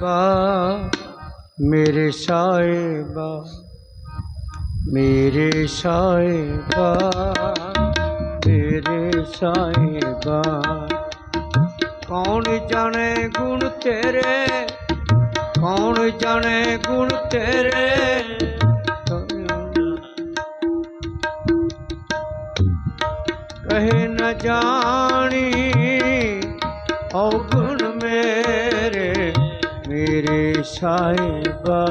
ਸਾਹਿਬਾ ਮੇਰੇ ਸਾਹਿਬਾ ਮੇਰੇ ਸਾਹਿਬਾ ਮੇਰੇ ਸਾਹਿਬਾ ਕੌਣ ਜਾਣੇ ਗੁਣ ਤੇਰੇ ਕੌਣ ਜਾਣੇ ਗੁਣ ਤੇਰੇ ਕਹੇ ਨ ਜਾਣੀ ਔਗੁਣ ਮੇਰੇ ਮੇਰੇ ਸਾਹਿਬਾ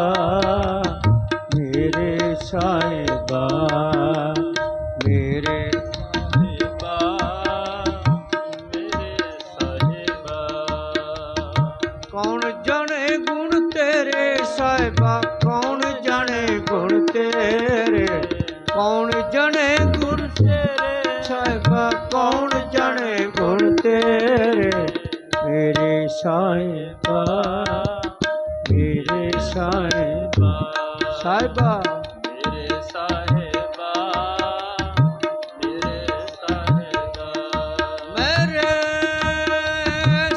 ਮੇਰੇ ਸਾਹਿਬਾ ਮੇਰੇ ਸਾਹਿਬਾ ਮੇਰੇ ਕੌਣ ਜਾਣੇ ਗੁਣ ਤੇਰੇ ਸਾਹਿਬਾ ਕੌਣ ਜਾਣੇ ਗੁਣ ਤੇਰੇ ਕੌਣ ਜਾਣੇ ਗੁਣ ਤੇਰੇ ਸਾਹਿਬਾ ਕੌਣ ਜਾਣੇ ਗੁਣ ਤੇਰੇ ਮੇਰੇ ਸਾਹਿਬਾ ਸਾਹਿਬਾ ਮੇਰੇ ਸਾਹਿਬਾ ਮੇਰੇ ਸਾਹਿਬਾ। ਮੇਰੇ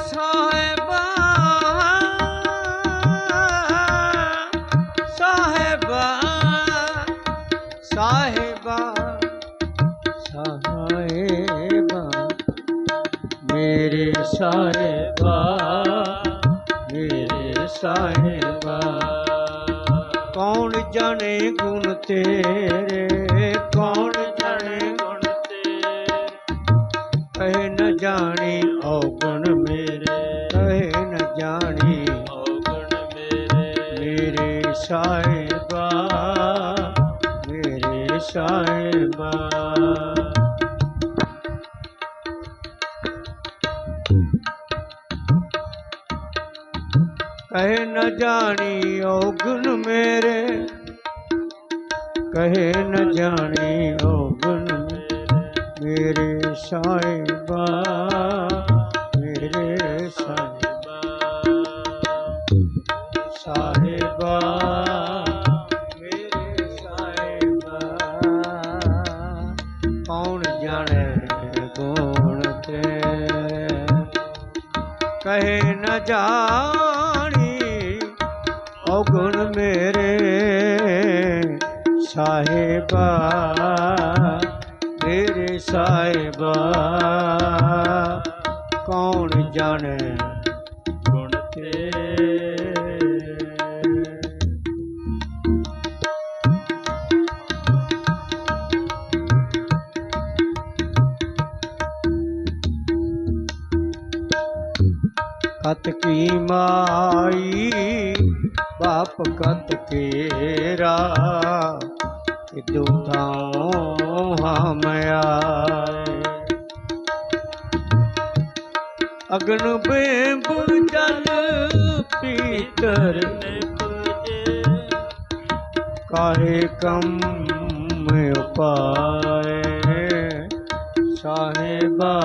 ਸਾਹਿਬਾ ਸਾਹਿਬਾ ਸਾਹਿਬਾ ਸਾਹਿਬਾ ਮੇਰੇ ਸਾਹਿਬਾ ਮੇਰੇ ਸਾਹਿਬਾ। ਜਾਣੇ ਗੁਣ ਤੇਰੇ, ਕੌਣ ਜਾਣੇ ਗੁਣ ਕਹੇ ਨ ਜਾਣੀ ਔਗਣ ਮੇਰੇ, ਕਹੇ ਨ ਜਾਣੀ ਔਗਣ ਮੇਰੇ। ਮੇਰੇ ਸਾਹਿਬਾ ਮੇਰੇ ਸਾਹਿਬਾ। ਕਹੇ ਨ ਜਾਣੀ ਔਗਣ ਮੇਰੇ ਕਹੇ ਨ ਜਾਣੀ ਔਗਣ ਮੇਰੇ ਸਾਹਿਬਾ ਮੇਰੇ ਸਾਹਿਬਾ। ਸਾਹਿਬਾ, ਮੇਰੇ ਸਾਹਿਬਾ। ਕੌਣ ਜਾਣੇ ਗੁਣ ਤੇਰੇ ਕਹੇ ਨ ਜਾਣੀ ਸਾਹਿਬਾ ਮੇਰੇ ਸਾਹਿਬਾ ਕੌਣ ਜਾਣੇ ਗੁਣ ਤੇਰੇ? ਕਤ ਕੀ ਮਾਈ ਬਾਪ ਕਤ ਕੇਰਾ ਇਦੂ ਥਾਉ ਹਮ ਆਏ ਅਗਨ ਬੇਬ ਜਲ ਪੀਤਰ ਨਿਪਜੇ ਕਾਹੇ ਕੰਮ ਉਪਾਏ ਸਾਹਿਬਾ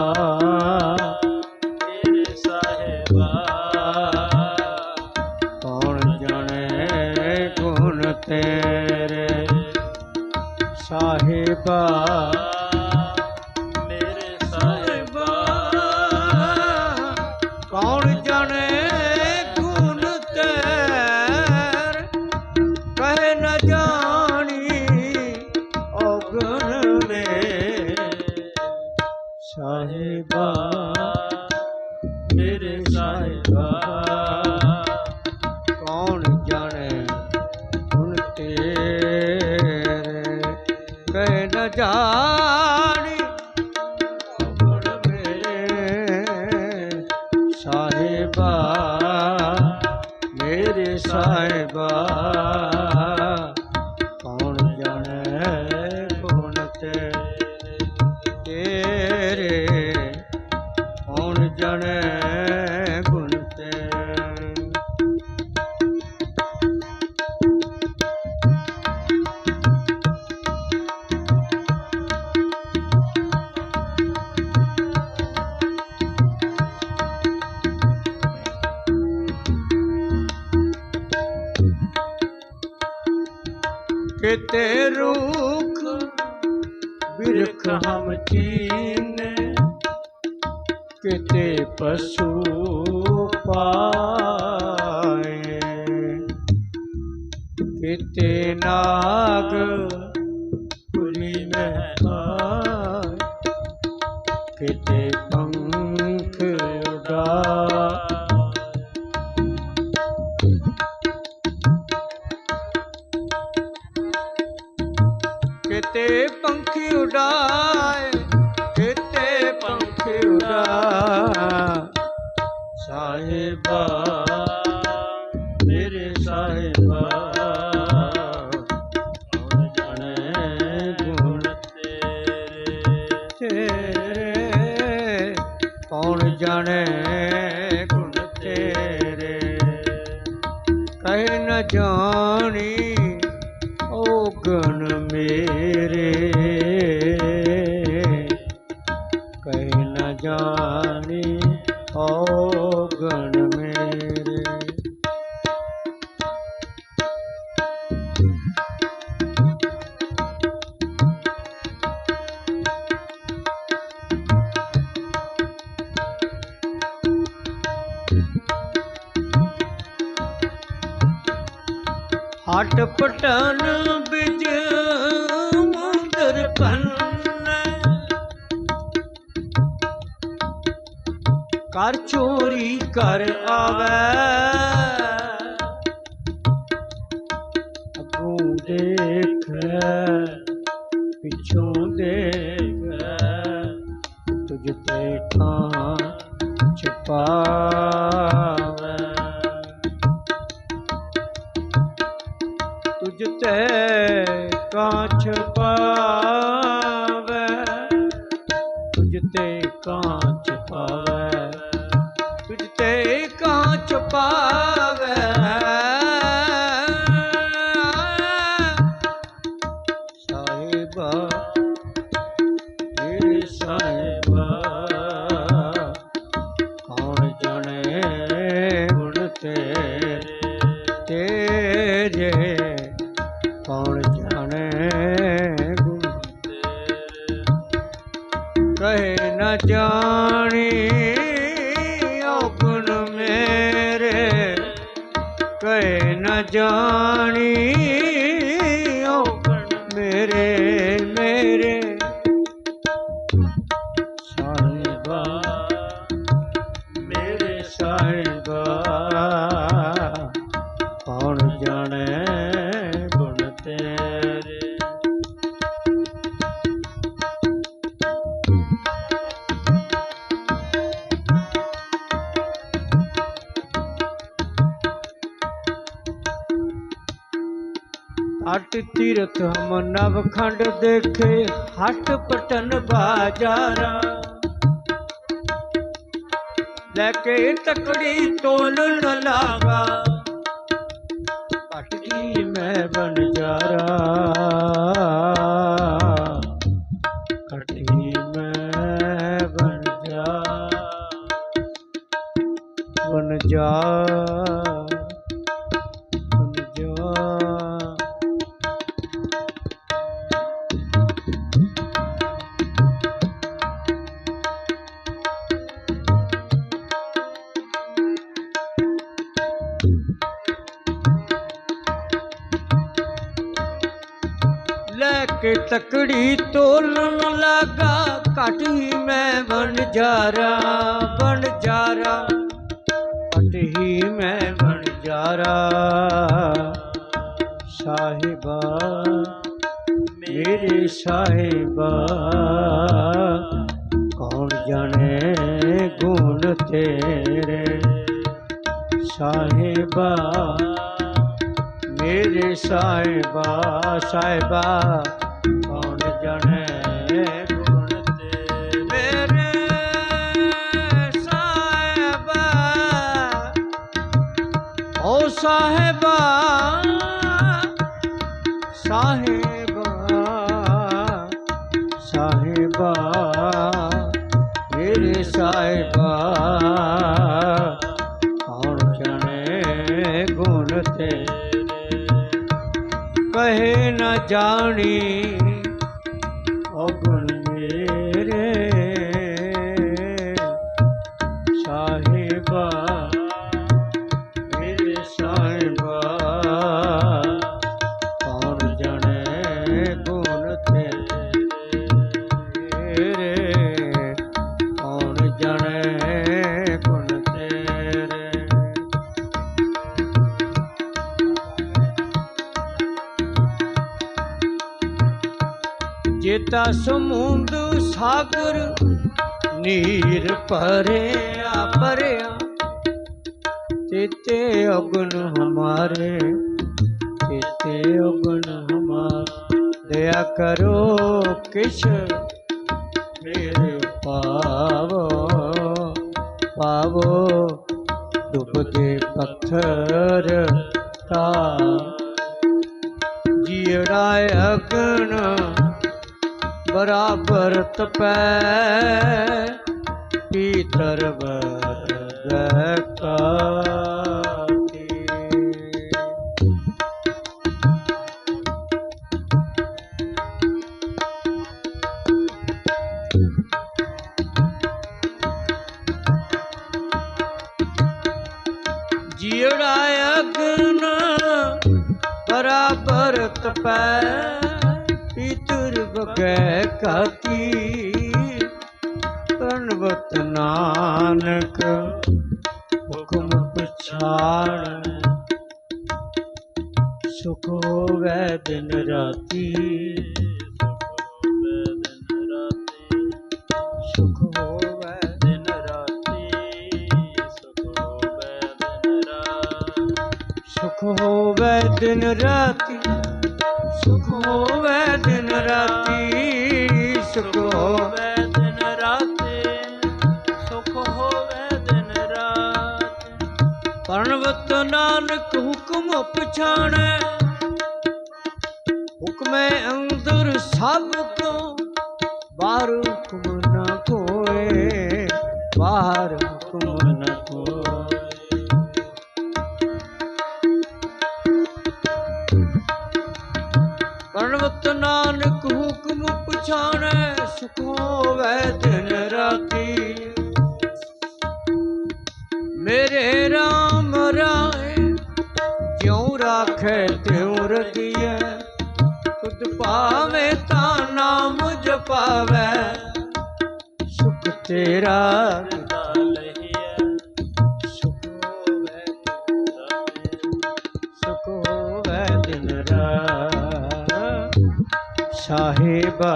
है ਜਾਣੀ ਓਗਣ ਮੇ ਕਰ ਚੋਰੀ ਕਰ ਆਵੇ। ਅੱਗੋਂ ਦੇਖ ਪਿੱਛੋਂ ਦੇਖ ਤੁਝ ਤੇ ਥਾਂ ਛਪਾ ਤੀਰਥ ਹਮ ਨਵਖੰਡ ਦੇਖੇ, ਹਟ ਪਟਨ ਬਾਜ਼ਾਰਾ। ਲੈ ਕੇ ਤਕੜੀ ਤੋਲ ਨ ਲਾਗਾ ਪਟਕੀ ਮੈਂ ਬਣ ਪਿਆਰਾ ਸਾਹਿਬਾ ਮੇਰੇ ਸਾਹਿਬਾ ਕੌਣ ਜਾਣੇ ਗੁਣ ਤੇਰੇ? ਸਾਹਿਬਾ ਮੇਰੇ ਸਾਹਿਬਾ ਸਾਹਿਬਾ ਕੌਣ ਜਾਣੇ ਸਾਹਿਬਾ ਸਾਹਿਬਾ ਸਾਹਿਬਾ ਮੇਰੇ ਸਾਹਿਬਾ ਹਉਣ ਚਣੇ ਗੁਣ ਤੇਰੇ? ਕਹੇ ਨਾ ਜਾਣੀ ਤੇਤਾ ਸਮੁੰਦ ਸਾਗਰ, ਨੀਰ ਭਰਿਆ ਭਰਿਆ ਤੇਤੇ ਅਗਨ ਹਮਾਰੇ ਤੇਤੇ ਅਗਨ ਹਮਾਰ। ਦਇਆ ਕਰੋ ਕਿਛ ਮੇਰੇ ਪਾਵੋ ਪਾਵੋ ਡੁੱਬਦੇ ਪੱਥਰ ਤਾ। ਜੀੜਾ ਅਗਨ ਬਰਾਬਰ ਤਪੈ ਪੀਤਰ ਵਰਗ ਪਛਾਣ ਸੁਖ ਹੋਵੇ ਦਿਨ ਰਾਤੀ। ਸੁਖ ਹੋਵੈ ਦਿਨ ਸੁਖ ਹੋਵੈ ਦਿਨ ਰਾਤੀ। ਸੁਖ ਹੋਵੇ ਦਿਨ ਰਾਤੀ। ਸੁਖ ਹੋਵੈ ਪਰਣਵਤ ਨਾਨਕ ਹੁਕਮ ਪਛਾਣੈ। ਹੁਕਮੈ ਅੰਦਰ ਸਭ ਕੋ ਬਾਹਰ ਹੁਕਮ ਨਾ ਕੋਏ ਬਾਹਰ ਸੁਖ ਤੇਰਾ ਸੁਖ ਹੋਵੈ ਸੁਖ ਹੋਵੈ ਦਿਨ ਰਾਤ ਸਾਹਿਬਾ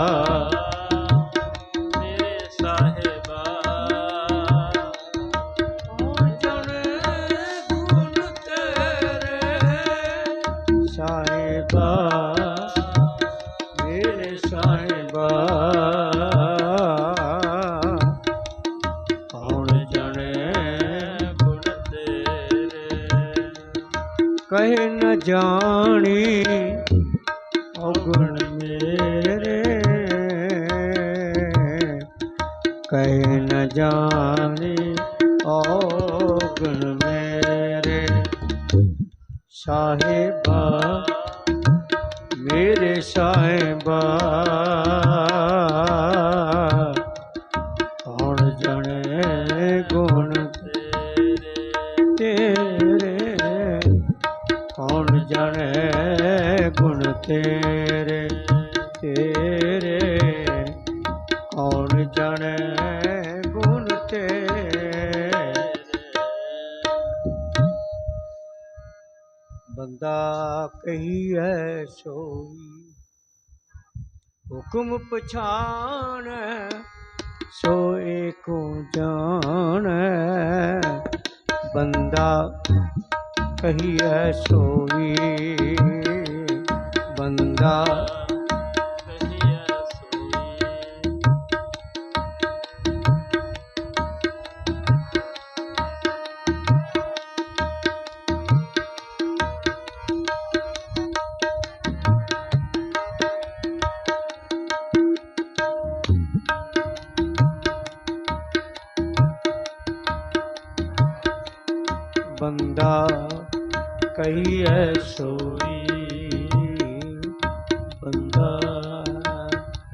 ਜਾਣੀ ਔਗਣ ਮੇਰੇ। ਕਹੇ ਨ ਜਾਣੀ ਔਗਣ ਮੇਰੇ। ਸਾਹਿਬਾ ਮੇਰੇ ਸਾਹਿਬਾ ਕਹੀਐ ਸੋਈ। ਹੁਕਮ ਪਛਾਣ ਸੋਏ ਕੋ ਜਾਣ। ਬੰਦਾ ਕਹੀਐ ਸੋਈ। ਬੰਦਾ ਬੰਦਾ ਕਹੀਐ ਸੋਈ। ਬੰਦਾ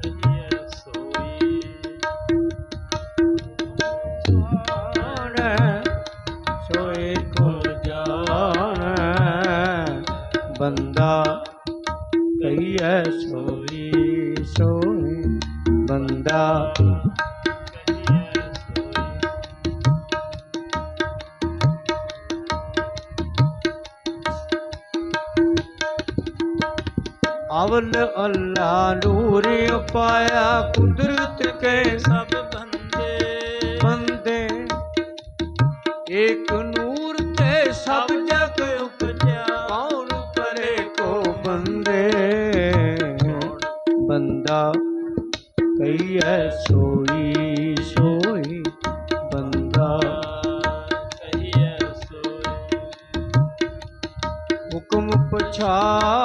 ਕਹੀਐ ਸੋਈ। ਜਾਣੈ, ਸੋਏ ਕੋ ਜਾਣੈ। ਬੰਦਾ ਕਹੀਐ ਸੋਈ ਸੋਈ ਬੰਦਾ ਅਵਲ ਅੱਲਾ ਨੂਰ ਪਾਇਆ ਕੁਦਰਤ ਕੇ ਸਭ ਬੰਦੇ। ਬੰਦੇ ਏਕ ਨੂਰ ਤੇ ਸਭ ਜਗ ਉਪਜਿਆ। ਕੌਣ ਕਰੇ ਕੋ ਬੰਦੇ? ਬੰਦਾ ਕਈਐ ਸੋਈ ਸੋਈ। ਬੰਦਾ ਕਹੀਐ ਸੋਈ। ਹੁਕਮ ਪਛਾਣੈ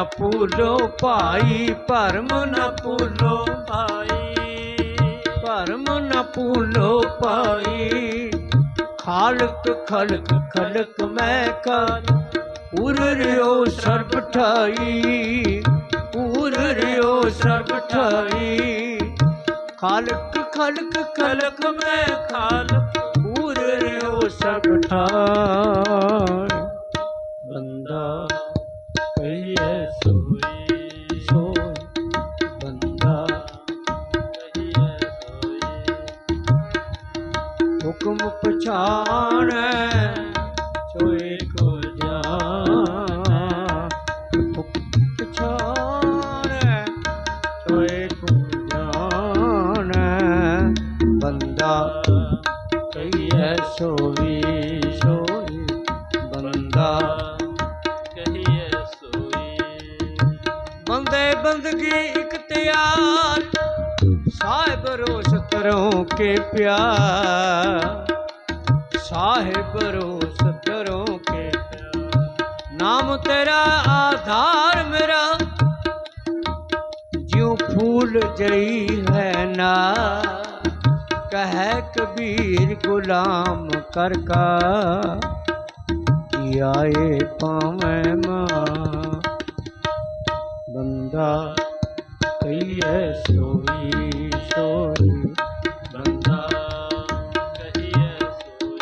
ਨ ਭੂਲੋ ਭਾਈ, ਭਰਮ ਨਾ ਭੂਲੋ ਭਾਈ। ਭਰਮ ਨਾ ਭੂਲੋ ਭਾਈ। ਖਾਲਕ, ਖਲਕ ਖਲਕ ਮੈਂ ਕਰ ਉਰ ਰਿਓ ਸਰਬ ਠਾਈ ਉਰ ਰਿਓ ਸਰਬ ਠਾਈ ਖਾਲਕ, ਖਲਕ ਖਲਕ ਮੈਂ ਖਾਲਕ ਉਰ ਰਿਓ ਸਰਬ ਠਾਈ ਪਛਾਣੈ ਸੋਏ ਕੋ ਜਾਣੈ। ਹੁਕਮ ਪਛਾਣੈ ਸੋਏ ਕੋ ਜਾਣੈ। ਬੰਦਾ ਕਹੀਐ ਸੋਈ ਸੋਈ। ਬੰਦਾ ਕਹੀਐ ਸੋਈ। ਬੰਦੇ ਬੰਦਗੀ ਇਖਤਿਆਰ ਸਾਹਿਬ ਰੋਸ਼ ਕਰੋ ਕੇ ਪਿਆਰ। ਕਰ ਕਾ ਜੀ ਆਏ ਪਾਵੇਂ ਮਾਂ। ਬੰਦਾ ਕਹੀਏ ਸੋਈ ਸੋਈ ਬੰਦਾ ਕਹੀਐ ਸੋਈ।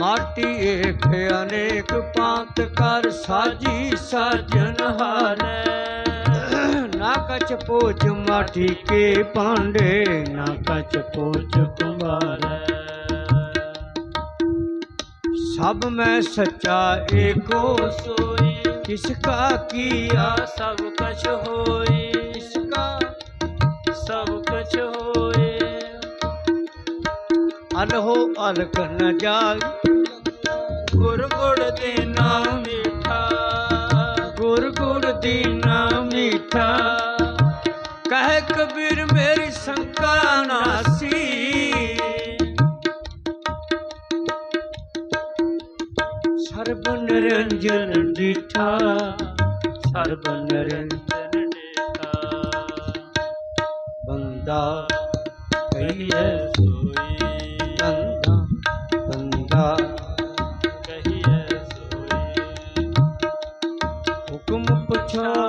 ਮਾਟੀ ਏਕ ਅਨੇਕ ਪਾਂਤ ਕਰ ਸਾਜੀ ਸਾਜਨ ਹਾਰੇ। ਨਾ ਕਛ ਪੋਚ ਮਾਟੀ ਕੇ ਪਾਂਡੇ ਨਾ ਕਛ ਪੋਚ ਕੁਮਾਰ ਸਭ ਮੈਂ ਸੱਚਾ ਏਕੋ ਸੋਈ। ਕਿਸ ਕਾ ਕੀਆ ਸਭ ਕਛ ਹੋਈ। ਕਿਸ ਕਾ ਸਭ ਕਛ ਹੋਏ ਅਲਹੋ ਅਲਕ ਨ ਜਾਈ। ਗੁਰ ਗੁੜ ਦੇ ਨਾਮ ਮੀਠਾ। ਗੁਰ ਗੁਰ ਦੀਨਾ ਮੀਠਾ। ਕਹਿ ਕਬੀਰ ਮੇਰੇ ਨਿਰੰਜਨ ਡੀਠਾ ਸਰਬ ਨਿਰੰਜਨ ਜਨ ਡੇਟਾ ਬੰਦਾ ਕਹੀਏ ਸੋਈ। ਬੰਦਾ ਬੰਦਾ ਕਹੀਐ ਸੋਈ। ਹੁਕਮ ਪਛਾਣੈ